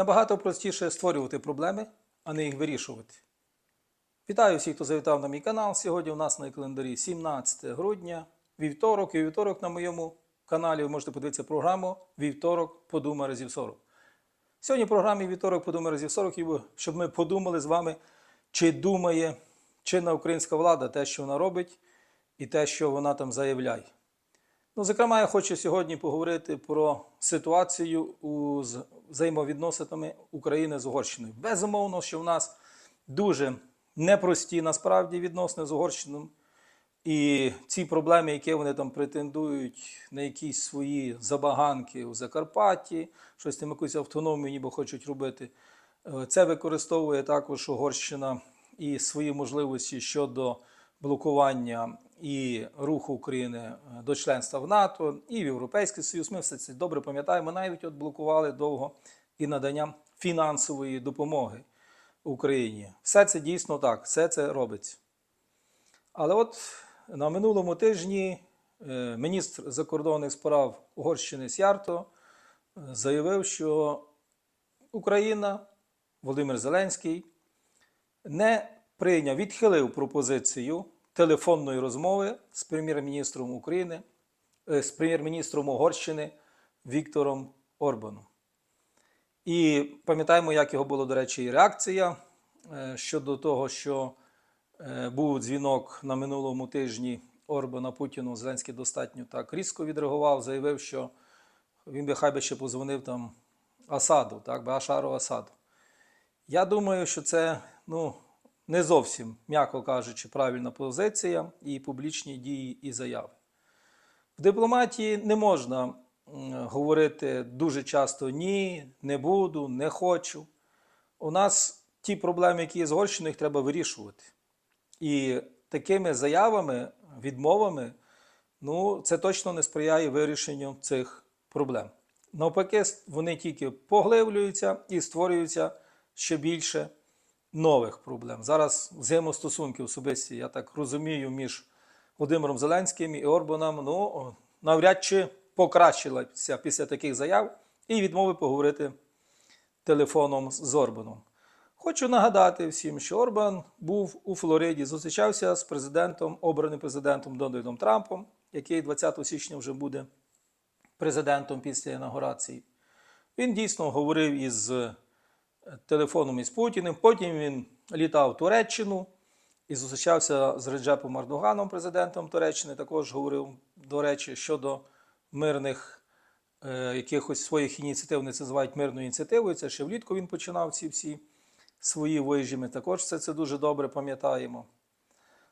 Набагато простіше створювати проблеми, а не їх вирішувати. Вітаю всіх, хто завітав на мій канал. Сьогодні у нас на календарі 17 грудня, вівторок. І вівторок на моєму каналі ви можете подивитися програму Вівторок подумай разів 40. Сьогодні в програмі Вівторок подумай разів 40, і щоб ми подумали з вами, чи думає чинна українська влада те, що вона робить, і те, що вона там заявляє. Ну, зокрема, я хочу сьогодні поговорити про ситуацію у з- взаємовідносинами України з Угорщиною. Безумовно, що в нас дуже непрості насправді відносини з Угорщиною. І ці проблеми, які вони там претендують на якісь свої забаганки у Закарпатті, щось там якусь автономію ніби хочуть робити, е, це використовує також Угорщина і свої можливості щодо блокування і руху України е, до членства в НАТО і в Європейський Союз. Ми все це добре пам'ятаємо. Навіть от блокували довго і надання фінансової допомоги Україні. Все це дійсно так, все це робиться. Але от на минулому тижні е, міністр закордонних справ Угорщини Сярто е, заявив, що Україна, Володимир Зеленський, не прийняв, відхилив пропозицію телефонної розмови з прем'єр-міністром України, е, з прем'єр-міністром Угорщини Віктором Орбаном. І пам'ятаємо, як його була, до речі, і реакція е, щодо того, що е, був дзвінок на минулому тижні Орбана Путіну. Зеленський достатньо так різко відреагував, заявив, що він би хай би ще позвонив там Асаду, так, Башару Асаду. Я думаю, що це ну, не зовсім, м'яко кажучи, правильна позиція і публічні дії і заяви. В дипломатії не можна говорити дуже часто ні, не буду, не хочу. У нас ті проблеми, які є з їх треба вирішувати. І такими заявами, відмовами, ну, це точно не сприяє вирішенню цих проблем. Навпаки, вони тільки поглиблюються і створюються ще більше нових проблем. Зараз взаємостосунки особисті, я так розумію, між Володимиром Зеленським і Орбаном, ну, навряд чи покращилася після таких заяв і відмови поговорити телефоном з Орбаном. Хочу нагадати всім, що Орбан був у Флориді, зустрічався з президентом, обраним президентом Дональдом Трампом, який 20 січня вже буде президентом після інаугурації. Він дійсно говорив із телефоном із Путіним. Потім він літав в Туреччину і зустрічався з Реджепом Ардоганом, президентом Туреччини. Також говорив, до речі, щодо мирних е, якихось своїх ініціатив. Вони це називають мирною ініціативою. Це ще влітку він починав ці всі свої виїжджі. Ми також все це дуже добре пам'ятаємо.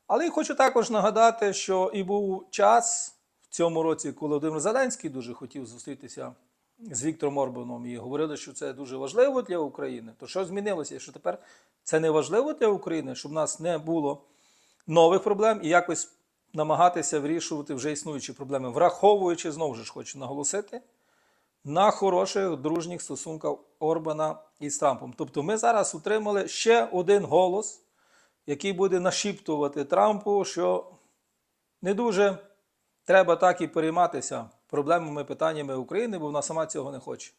Але я хочу також нагадати, що і був час в цьому році, коли Володимир Зеленський дуже хотів зустрітися з Віктором Орбаном і говорили, що це дуже важливо для України. То що змінилося? Що тепер це не важливо для України, щоб в нас не було нових проблем і якось намагатися вирішувати вже існуючі проблеми, враховуючи знову ж хочу наголосити на хороших дружніх стосунках Орбана із Трампом. Тобто ми зараз отримали ще один голос, який буде нашіптувати Трампу, що не дуже треба так і перейматися проблемами, питаннями України, бо вона сама цього не хоче.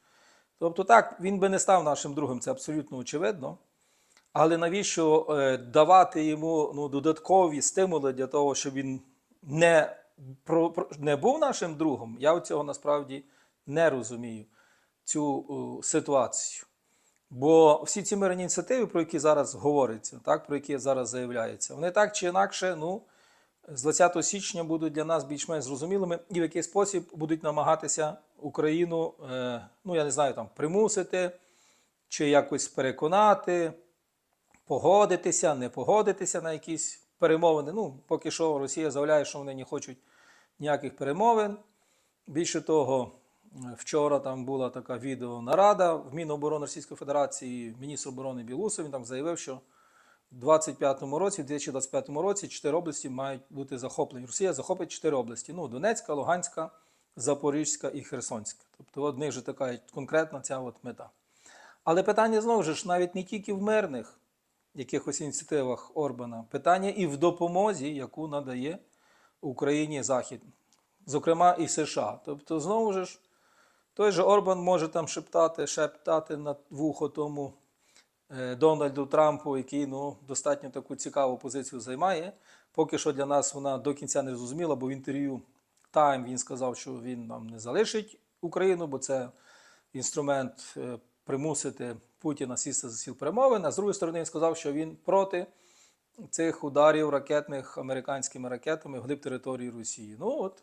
Тобто, так, він би не став нашим другом, це абсолютно очевидно. Але навіщо е, давати йому ну, додаткові стимули для того, щоб він не, не був нашим другом? Я цього насправді не розумію, цю ситуацію. Бо всі ці мирні ініціативи, про які зараз говориться, так, про які зараз заявляється, вони так чи інакше, ну, з 20 січня будуть для нас більш-менш зрозумілими і в який спосіб будуть намагатися Україну, е, ну я не знаю, там примусити чи якось переконати, погодитися, не погодитися на якісь перемовини. Ну, поки що Росія заявляє, що вони не хочуть ніяких перемовин. Більше того, вчора там була така відеонарада в Міноборони Російської Федерації, міністр оборони Білусов, він там заявив, що в 25-му році, в 2025 році, чотири області мають бути захоплені. Росія захопить чотири області: ну, Донецька, Луганська, Запорізька і Херсонська. Тобто, в них вже така конкретна ця от мета. Але питання знову ж навіть не тільки в мирних якихось ініціативах Орбана, питання і в допомозі, яку надає Україні Захід, зокрема і США. Тобто, знову ж Той же Орбан може там шептати, шептати на вухо тому Дональду Трампу, який ну, достатньо таку цікаву позицію займає. Поки що для нас вона до кінця не зрозуміла, бо в інтерв'ю Time він сказав, що він нам не залишить Україну, бо це інструмент е, примусити Путіна сісти за стіл перемовин. А з другої сторони, він сказав, що він проти цих ударів ракетних американськими ракетами вглиб території Росії. Ну от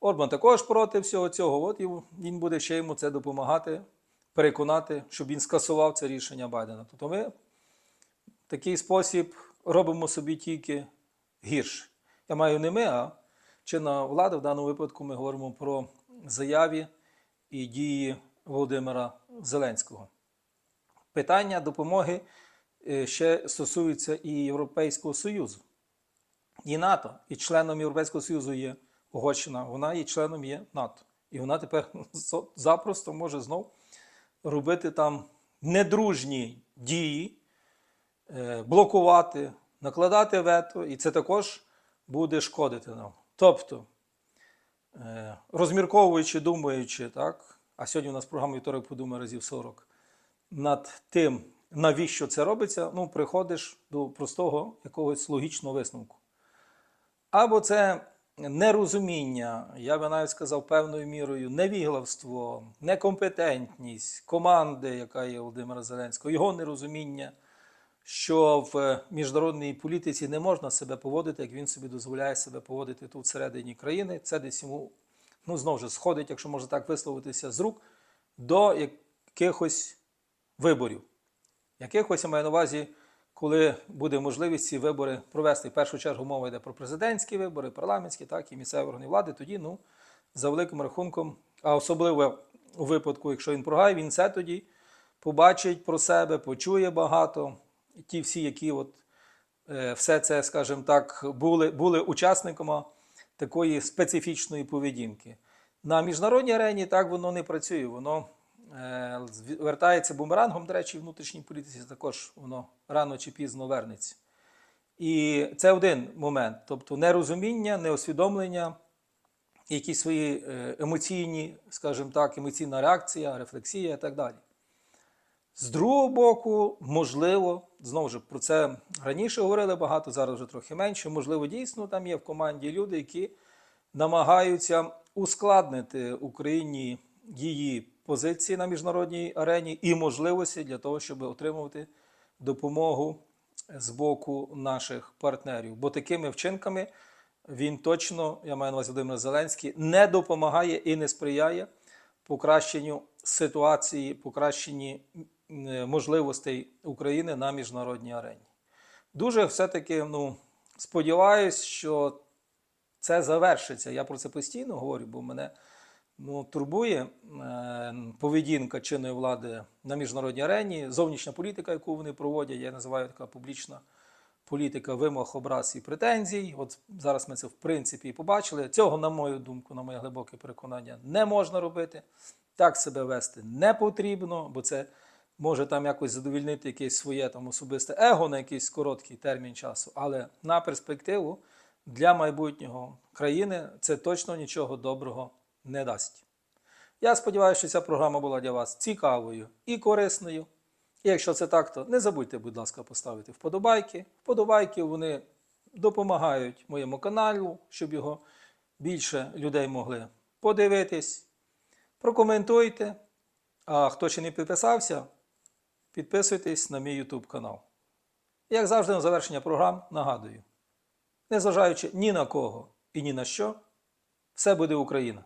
Орбан також проти всього цього. От він буде ще йому це допомагати, переконати, щоб він скасував це рішення Байдена. Тобто ми в такий спосіб робимо собі тільки гірше. Я маю не ми, а чинна влада. В даному випадку ми говоримо про заяві і дії Володимира Зеленського. Питання допомоги е, ще стосується і Європейського Союзу, і НАТО. І членом Європейського Союзу є Угорщина, вона і членом є НАТО. І вона тепер запросто може знов робити там недружні дії, е, блокувати, накладати вето, і це також буде шкодити нам. Тобто, е, розмірковуючи, думаючи, так, а сьогодні у нас програма вівторок подумає разів 40, над тим, навіщо це робиться, ну, приходиш до простого якогось логічного висновку. Або це нерозуміння, я би навіть сказав певною мірою, невіглавство, некомпетентність команди, яка є Володимира Зеленського, його нерозуміння, що в міжнародній політиці не можна себе поводити, як він собі дозволяє себе поводити тут всередині країни. Це десь йому ну, знову ж сходить, якщо можна так висловитися, з рук до якихось виборів. Якихось я маю на увазі, коли буде можливість ці вибори провести. В першу чергу мова йде про президентські вибори, парламентські, так і місцеві органи влади. Тоді, ну, за великим рахунком, а особливо у випадку, якщо він програє, він це тоді побачить про себе, почує багато. Ті всі, які от е, все це, скажімо так, були, були учасниками такої специфічної поведінки. На міжнародній арені так воно не працює. Воно вертається бумерангом, до речі, внутрішній політиці також воно рано чи пізно вернеться. І це один момент, тобто нерозуміння, неосвідомлення, якісь свої е, емоційні, скажімо так, емоційна реакція, рефлексія і так далі. З другого боку, можливо, знову ж про це раніше говорили багато, зараз вже трохи менше. Можливо, дійсно там є в команді люди, які намагаються ускладнити Україні її позиції на міжнародній арені і можливості для того, щоб отримувати допомогу з боку наших партнерів. Бо такими вчинками він точно, я маю на увазі Володимир Зеленський, не допомагає і не сприяє покращенню ситуації, покращенні можливостей України на міжнародній арені. Дуже все-таки ну, сподіваюся, що це завершиться. Я про це постійно говорю, бо мене ну, турбує е, поведінка чинної влади на міжнародній арені, зовнішня політика, яку вони проводять, я називаю така публічна політика вимог, образ і претензій. От зараз ми це в принципі і побачили. Цього, на мою думку, на моє глибоке переконання, не можна робити. Так себе вести не потрібно, бо це може там якось задовільнити якесь своє там особисте его на якийсь короткий термін часу. Але на перспективу для майбутнього країни це точно нічого доброго не дасть. Я сподіваюся, що ця програма була для вас цікавою і корисною. І якщо це так, то не забудьте, будь ласка, поставити вподобайки. Вподобайки вони допомагають моєму каналу, щоб його більше людей могли подивитись. Прокоментуйте. А хто ще не підписався, підписуйтесь на мій YouTube канал. Як завжди, на завершення програм нагадую: незважаючи ні на кого і ні на що, все буде Україна.